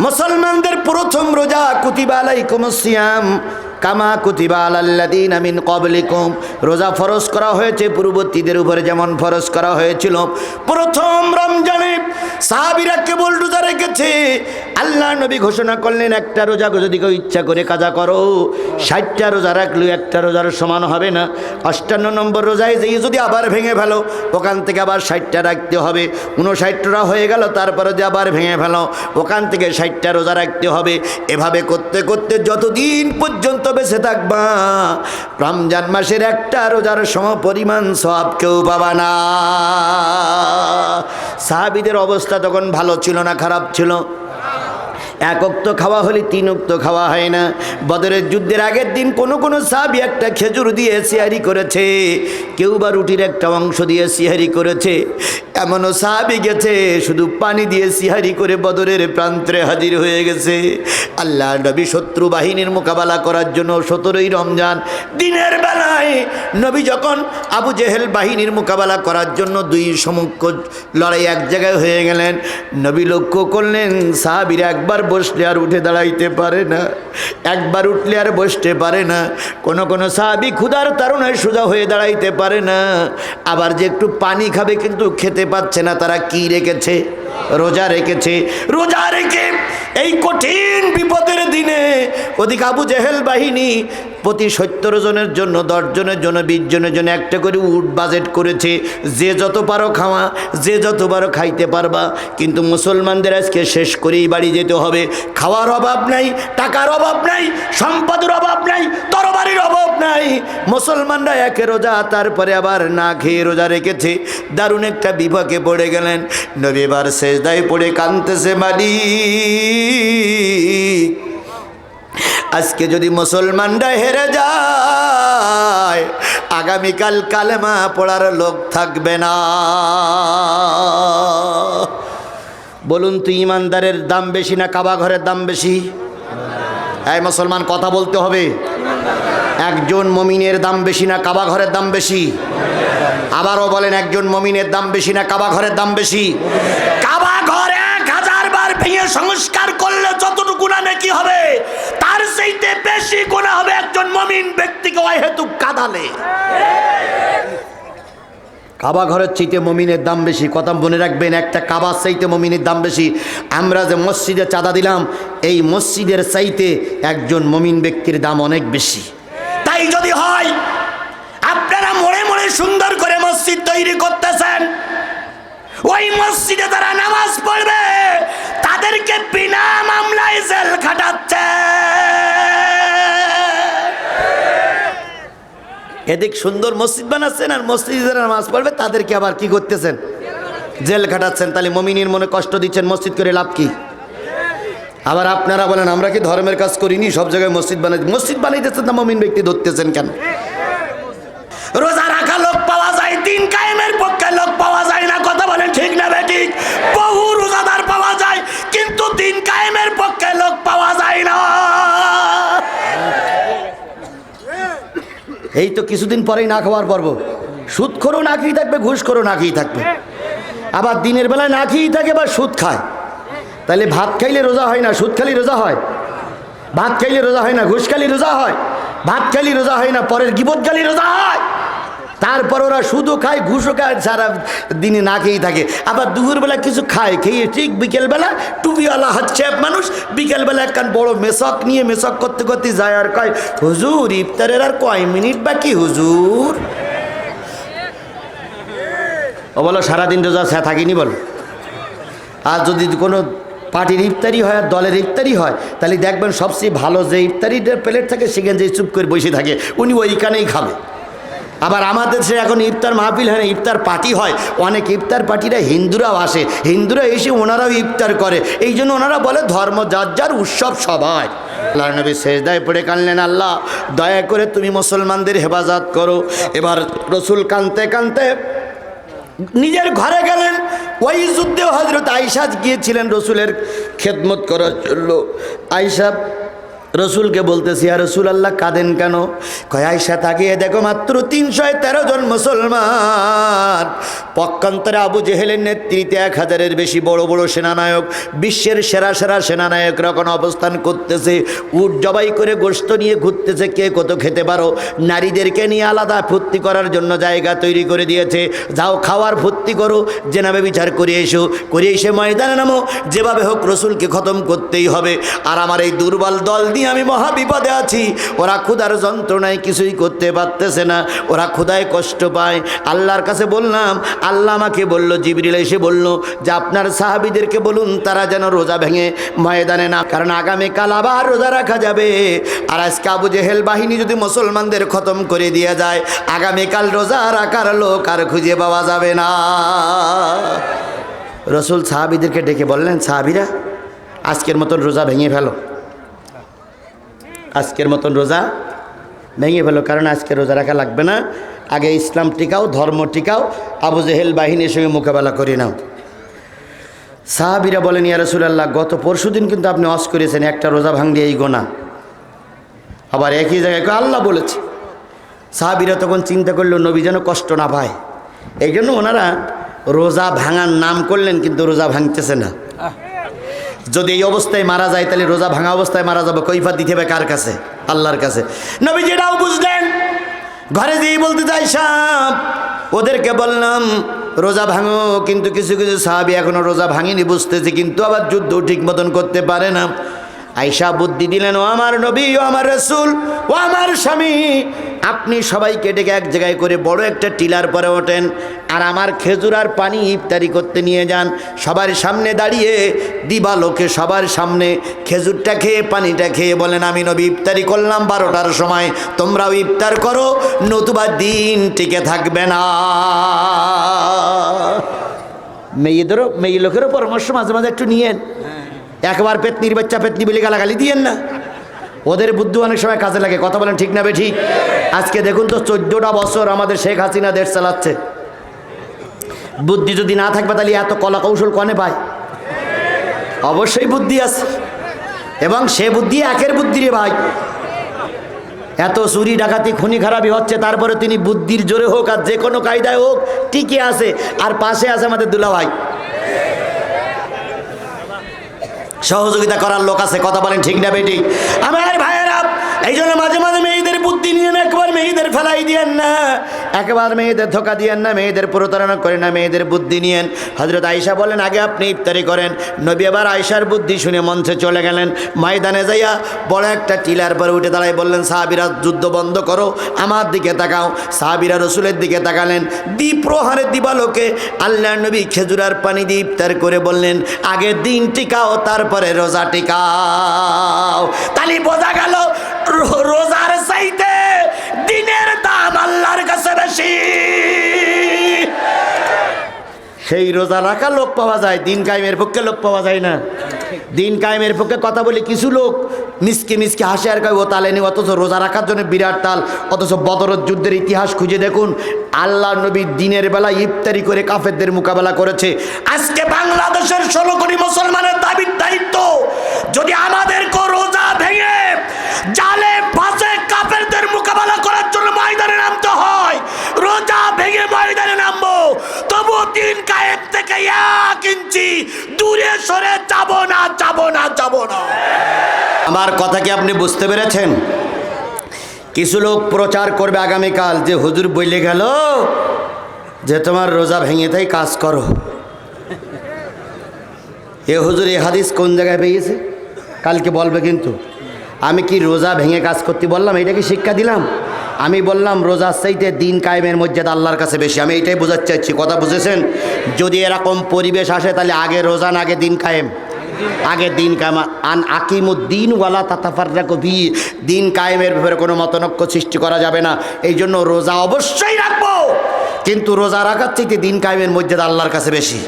মুসলমানদের প্রথম রোজা, কুতিবা আলাইকুম সিয়াম। কামা কুতিবা আলাল্লাদিন আমিন কবলিকুম রোজা ফরজ করা হয়েছে, পূর্ববর্তীদের উপরে যেমন ফরজ করা হয়েছিল। প্রথম রমজানে সাহাবিরা কেবল রোজা রেখেছে আল্লাহ নবী ঘোষণা করলেন, একটা রোজা যদি কেউ ইচ্ছা করে কাজা করো, ষাটটা রোজা রাখলেও একটা রোজার সমান হবে না। অষ্টান্ন নম্বর রোজায় যেই যদি আবার ভেঙে ফেলো, ওখান থেকে আবার ষাটটা রাখতে হবে। উনষাটটা হয়ে গেল, তারপরে যে আবার ভেঙে ফেলো, ওখান থেকে ষাটটা রোজা রাখতে হবে। এভাবে করতে করতে যতদিন পর্যন্ত বেঁচে থাকবা, রমজান মাসের একটা রোজার সম পরিমাণ সব কেউ পাবা না। সাহাবিদের অবস্থা তখন ভালো ছিল না, খারাপ ছিল। এক অক্ত খাওয়া হলে তিন অক্ত খাওয়া হয় না। বদরের যুদ্ধের আগের দিন কোনো কোনো সাবি একটা খেজুর দিয়ে সিহারি করেছে। কেউ বা রুটির একটা অংশ দিয়ে সিহারি করেছে। এমনও সাহাবি গেছে, শুধু পানি দিয়ে সিহারি করে বদরের প্রান্তে হাজির হয়ে গেছে। আল্লাহ নবী শত্রু বাহিনীর মোকাবেলা করার জন্য সতেরোই রমজান দিনের বেলায় নবী যখন আবু জেহেল বাহিনীর মোকাবেলা করার জন্য দুই সমুখ লড়াই এক জায়গায় হয়ে গেলেন, নবী লক্ষ্য করলেন সাহাবিরা একবার বসলে আর উঠে দাঁড়াইতে পারে না। একবার উঠলে আর বসতে পারে না। কোনো কোনো সাহাবি ক্ষুধার তারণায় সোজা হয়ে দাঁড়াইতে পারে না। আবার যে একটু পানি খাবে কিন্তু খেতে পাচ্ছে না, তারা কি রেখেছে? রোজা রেখেছে। রোজা রেখে এই কঠিন বিপদের দিনে ওদিকে আবু জেহেল বাহিনী প্রতি সত্তর জনের জন্য, দশ জনের জন্য, বিশ জনের জন্য একটা করে উট বাজেট করেছে। যে যত পারো খাওয়া, যে যত পারো খাইতে পারবা। কিন্তু মুসলমানদের আজকে শেষ করেই বাড়ি যেতে হবে। খাওয়ার অভাব নাই, টাকার অভাব নাই, সম্পদের অভাব নাই, তরবারির অভাব নাই। মুসলমানরা একে রোজা, তারপরে আবার না খেয়ে রোজা রেখেছে। দারুণ একটা বিভাগে পড়ে গেলেন। নবীবার শেষদায় পড়ে কানতেছে মালিক। আজকে যদি মুসলমানরা হেরে যায়, আগামীকাল কালেমা পড়ার লোক থাকবে না। বলুন তুই ইমানদারের দাম বেশি না কাবা ঘরের দাম বেশি? এই মুসলমান, কথা বলতে হবে। একজন মমিনের দাম বেশি না কাবা ঘরের দাম বেশি? আবারও বলেন, একজন মমিনের দাম বেশি না কাবা ঘরের দাম বেশি? কাবা ঘর এক হাজার বার ভেঙে সংস্কার করলে যতটুকু না নাকি হবে সেইতে বেশি গুণা হবে একজন মমিন ব্যক্তিকে অহেতুক কাদালে। কাবা ঘরের চাইতে মমিনের দাম বেশি। কথা মনে রাখবেন, একটা কাবার চাইতে মমিনের দাম বেশি। আমরা যে মসজিদে চাঁদা দিলাম, এই মসজিদের চাইতে একজন মমিন ব্যক্তির দাম অনেক বেশি। তাই যদি হয়, আপনারা মনে মনে সুন্দর করে মসজিদ তৈরি করতেছেন। ওই মসজিদে তারা নামাজ পড়বে, তাদেরকে বিনা মামলায় জেল খাটাচ্ছে। এদিক সুন্দর মসজিদ বানাচ্ছেন আর মসজিদে যারা নামাজ পড়বে, তাদেরকে আবার কি করতেছেন? জেল খাটাচ্ছেন। তাহলে মমিনীর মনে কষ্ট দিচ্ছেন, মসজিদ করে লাভ কি? আবার আপনারা বলেন, আমরা কি ধর্মের কাজ করিনি, সব জায়গায় মসজিদ বানাই মসজিদ বানাইতেছেন না, মমিন ব্যক্তি ধরতেছেন কেন? রোজা রাখা লোক পাওয়া যায়, দিন কায়েমের পক্ষে লোক পাওয়া যায় না, কথা বলেন ঠিক না বেঠিক বহু রোজাদার পাওয়া যায়, কিন্তু দিন কায়েমের পক্ষে লোক পাওয়া এই তো কিছুদিন পরেই না খাওয়ার পর্ব। সুদ করো না খেয়ে থাকবে, ঘুষ করো না খেয়ে থাকবে। আবার দিনের বেলায় না খেয়েই থাকে বা সুদ খায়। তাহলে ভাত খাইলে রোজা হয় না, সুদ খালি রোজা হয়? ভাত খাইলে রোজা হয় না, ঘুষ খালি রোজা হয়? ভাত খালি রোজা হয় না, পরের গিবত খালি রোজা হয়? তারপর ওরা শুধু খায় ঘুষো খায়, সারা দিনে না খেয়েই থাকে। আবার দুপুরবেলা কিছু খায়, খেয়ে ঠিক বিকেলবেলা টুপিওয়ালা হচ্ছে মানুষ, বিকেলবেলা একখান বড় মেশক নিয়ে মেশক করতে করতে যায় আর কয়, হুজুর, ইফতারের আর কয় মিনিট বাকি, হুজুর? ও বলো, সারাদিন রোজা সে থাকিনি বলো? আর যদি কোনো পার্টির ইফতারি হয় আর দলের ইফতারি হয়, তাহলে দেখবেন সবচেয়ে ভালো যে ইফতারির প্লেট থাকে, সেখানে যে চুপ করে বসে থাকে। উনি ওইখানেই খাবে। আবার আমাদের সে এখন ইফতার মাহফিল হয় ইফতার পার্টি হয়, অনেক ইফতার পার্টিরা হিন্দুরাও আসে, হিন্দুরা এসে ওনারাও ইফতার করে। এই জন্য ওনারা বলে ধর্ম যার যার উৎসব সবাই। আল্লাহ নবী শেষদায় পড়ে কানলেন আল্লাহ দয়া করে তুমি মুসলমানদের হেফাজত করো। এবার রসুল কানতে কানতে নিজের ঘরে গেলেন ওই যুদ্ধে হজরত আইসা গিয়েছিলেন রসুলের খেদমত করার জন্য। আইসা রসুলকে বলতেছি আর রসুল আল্লাহ কাঁদেন কেন? কয় আয়সা তাকিয়ে দেখো মাত্র তিনশো তেরো জন মুসলমান। পক্ষান্তরে আবু জেহেলের নেতৃত্বে এক হাজারের বেশি বড় বড় সেনানায়ক, বিশ্বের সেরা সেরা সেনানায়করা এখন অবস্থান করতেছে। উট জবাই করে গোস্ত নিয়ে ঘুরতেছে, কে কত খেতে পারো? নারীদেরকে নিয়ে আলাদা ফুর্তি করার জন্য জায়গা তৈরি করে দিয়েছে। যাও, খাওয়ার ফুর্তি করো, জেনাবে বিচার করে এসো। করে এসে ময়দানে নামো, যেভাবে হোক রসুলকে খতম করতেই হবে। আর আমার এই দুর্বল দল দিয়ে আমি মহা বিপদে আছি। ওরা ক্ষুধার যন্ত্রণায় কিছুই করতে পারতেছে না। ওরা ক্ষুধায় কষ্ট পায়। আল্লাহর কাছে বললাম, আল্লাহ আমাকে বলল, জিবরিল এসে বলল যে আপনার সাহাবিদেরকে বলুন, তারা যেন রোজা ভেঙে ময়দানে না, কারণ আগামীকাল আবার রোজা রাখা যাবে। আর আজকে আবু জেহেল বাহিনী যদি মুসলমানদের খতম করে দিয়ে যায়, আগামীকাল রোজা রাখার লোক আর খুঁজে পাওয়া যাবে না। রসুল সাহাবিদেরকে ডেকে বললেন, সাহাবিরা, আজকের মতন রোজা ভেঙে ফেলো। আজকের মতন রোজা ভেঙে ফেলো, কারণ আজকে রোজা রাখা লাগবে না। আগে ইসলাম টিকাও, ধর্ম টিকাও, আবু জেহেল বাহিনীর সঙ্গে মোকাবেলা করে নাও। সাহাবিরা বলেন, ইয়া রসুলাল্লাহ, গত পরশু দিন কিন্তু আপনি অস করেছেন, একটা রোজা ভাঙলে এই গোনা। আবার একই জায়গায় আল্লাহ বলেছে। সাহাবিরা তখন চিন্তা করল, নবী যেন কষ্ট না পায়। এই জন্য ওনারা রোজা ভাঙার নাম করলেন, কিন্তু রোজা ভাঙতেছে না। যদি এই অবস্থায় মারা যায়, তাহলে রোজা ভাঙা অবস্থায় মারা যাবে। কৈফা দিতে হবে কার কাছে? আল্লাহর কাছে। নবী যেটাও বুঝলেন। ঘরে যেই বলতে চাই সাপ, ওদেরকে বললাম, রোজা ভাঙো, কিন্তু কিছু কিছু সাহাবি এখনও রোজা ভাঙিনি বুঝতেছে, কিন্তু আবার যুদ্ধ ঠিক মতন করতে পারে না। আইসা বুদ্ধি দিলেন, ও আমার নবী, ও আমার রসুল, ও আমার স্বামী, আপনি সবাইকে ডেকে এক জায়গায় করে বড় একটা টিলার পরে ওঠেন আর আমার খেজুর আর পানি ইফতারি করতে নিয়ে যান। সবার সামনে দাঁড়িয়ে দিবালোকে সবার সামনে। খেজুরটা খেয়ে, পানিটা খেয়ে বলেন, আমি নবী, ইফতারি করলাম বারোটার সময়, তোমরাও ইফতার করো, নতুবা দিন টিকে থাকবে না। মেয়েদেরও, মেয়ে লোকেরও পরামর্শ মাঝে মাঝে একটু নিয়েন। একবার পেতনির বাচ্চা পেতনি বলে গালাগালি দিয়েন না। ওদের বুদ্ধি অনেক সময় কাজে লাগে, কথা বলেন ঠিক না বেঠি? আজকে দেখুন তো চোদ্দোটা বছর আমাদের শেখ হাসিনা দেশ চালাচ্ছে। বুদ্ধি যদি না থাকবে তাহলে এত কলা কৌশল কনে পায়? অবশ্যই বুদ্ধি আছে। এবং সে বুদ্ধি একের বুদ্ধি রে ভাই। এত চুরি ডাকাতি, খুনি খারাপি হচ্ছে, তারপরে তিনি বুদ্ধির জোরে হোক আর যে কোনো কায়দায় হোক, টিকে আছে। আর পাশে আছে আমাদের দুলা ভাই সহযোগিতা করার লোক আছে, কথা বলেন ঠিক না বেটি? আমার ভাইয়েরা এই জন্য মাঝে মাঝে মেয়েদের বুদ্ধি নিয়ে একবার মেয়েদের ফেলাই দিয়েন না। একবার মেয়েদের ধোকা দিয়েন না, মেয়েদের প্রতারণা করেন না, মেয়েদের বুদ্ধি নিয়েন। হজরত আয়সা বলেন, আগে আপনি ইফতারি করেন। নবী আবার আয়সার বুদ্ধি শুনে মঞ্চে চলে গেলেন। ময়দানে যাইয়া বড় একটা টিলার পরে উঠে দাঁড়ায় বললেন, সাহাবিরা যুদ্ধ বন্ধ করো, আমার দিকে তাকাও। সাহাবিরা রসুলের দিকে তাকালেন। দ্বীপ প্রহারের দিবালোকে আল্লাহ নবী খেজুরার পানি দিয়ে ইফতার করে বললেন আগে দিন টিকাও, তারপরে রোজা টিকাও। সেই রোজা রাখা লোক পাওয়া যায়, দিন কায়েমের পক্ষে লোক পাওয়া যায় না। দিন কায়েমের পক্ষে কথা বলি কিছু লোক মিসকে মিসকে হাসে আর কয়, ও তালে তালেনি অথচ রোজা রাখার জন্য বিরাট তাল, অথচ বদরত যুদ্ধের ইতিহাস খুঁজে দেখুন। আল্লাহ নবী দিনের বেলা ইফতারি করে কাফেরদের মোকাবেলা করেছে। আজকে বাংলাদেশের ষোলো কোটি মুসলমানের দাবির দায়িত্ব, যদি আমাদের আমাদেরকে রোজা ভেঙে জালে ফাঁসে কাফেরদের মোকাবেলা করার জন্য ময়দানে নামতে হয় ইঞ্চি দূরে সরে যাব না যাব না যাব না। আমার কথা কি আপনি বুঝতে পেরেছেন? কিছু লোক প্রচার করবে আগামীকাল যে হুজুর বইলে গেল যে তোমার রোজা ভেঙে তাই কাজ করো। এ হুজুর, এ হাদিস কোন জায়গায় পেয়েছে? কালকে বলবে কিন্তু। আমি কি রোজা ভেঙে কাজ করতে বললাম? এটা কি শিক্ষা দিলাম? আমি বললাম, রোজার চাইতে দিন কায়েমের মধ্যে আল্লাহর কাছে বেশি। আমি এইটাই বোঝাতে চাইছি। কথা বুঝেছেন? যদি এরকম পরিবেশ আসে, তাহলে আগে রোজা না, আগে দিন কায়েম। আগে দিন কায়েম। আন আকিম আকিমুদ্দিন ওয়ালা তাতাফাররা কবি দিন কায়েমের ব্যাপারে কোনো মতনক্য সৃষ্টি করা যাবে না। এই জন্য রোজা অবশ্যই রাখব। কিন্তু রোজা রাখার চাইতে দিন কায়েমের মধ্যে আল্লাহর কাছে বেশি।